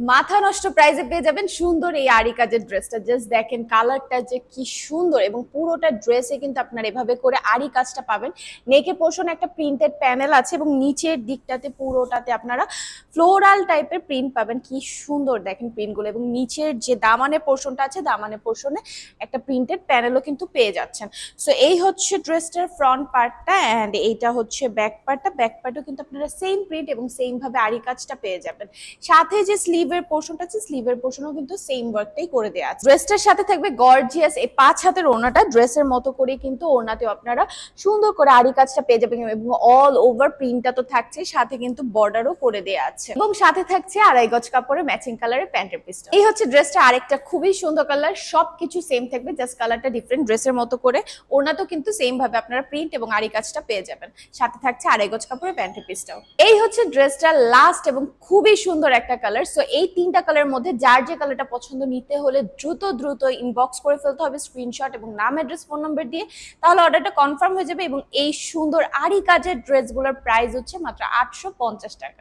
মাথা নষ্ট প্রাইজে পেয়ে যাবেন সুন্দর এই আরি কাজের ড্রেসটা জাস্ট দেখেন কালারটা যে কি সুন্দর এবং পুরোটা ড্রেসে কিন্তু আপনার এভাবে করে আরি কাজটা পাবেন। নেকে পোর্শন একটা প্রিন্টেড প্যানেল আছে এবং নিচের দিকটাতে পুরোটাতে আপনারা ফ্লোরাল টাইপের প্রিন্ট পাবেন। কি সুন্দর দেখেন প্রিন্টগুলো এবং নিচের যে দামানে পোর্শনটা আছে, দামানে পোর্শনে একটা প্রিন্টেড প্যানেলও কিন্তু পেয়ে যাচ্ছেন। সো এই হচ্ছে ড্রেসটার ফ্রন্ট পার্টটা অ্যান্ড এইটা হচ্ছে ব্যাক পার্টটা ব্যাক পার্টও কিন্তু আপনারা সেম প্রিন্ট এবং সেম ভাবে আরি কাজটা পেয়ে যাবেন। সাথে যে স্লিভের পোর্শনটা আছে স্লিভের পোর্শনও কিন্তু সেম ওয়ার্কটাই করে দেওয়া আছে। ড্রেসটার সাথে থাকবে গর্জিয়াস এই পাঁচ হাতের ওড়নাটা ড্রেসের মতো করে কিন্তু ওড়নাতেও আপনারা সুন্দর করে আরি কাজটা পেয়ে যাবেন এবং অল ওভার প্রিন্টটা তো থাকছে সাথে কিন্তু বর্ডারও করে দেওয়া আছে। এবং সাথে থাকছে আড়াই গজ কাপড়ে ম্যাচিং কালারের প্যান্টের পিসটা এই হচ্ছে ড্রেসটা আরেকটা খুবই সুন্দর কালার সবকিছু সেম থাকবে জাস্ট কালারটা ডিফারেন্ট ড্রেসের মতো করে। ওড়নাতেও কিন্তু সেম ভাবে আপনারা প্রিন্ট এবং আরি কাজটা পেয়ে যাবেন। সাথে থাকছে আড়াই গজ কাপড়ের প্যান্টের পিসটাও এই হচ্ছে ড্রেসটা লাস্ট এবং খুবই সুন্দর একটা কালার সো এই তিনটা কালারের মধ্যে যার যে কালারটা পছন্দ নিতে হলে দ্রুত দ্রুত ইনবক্স করে ফেলতে হবে স্ক্রিনশট এবং নাম অ্যাড্রেস ফোন নম্বর দিয়ে। তাহলে অর্ডারটা কনফার্ম হয়ে যাবে এবং এই সুন্দর আরি কাজের ড্রেসগুলোর প্রাইস হচ্ছে মাত্র আটশো পঞ্চাশ টাকা।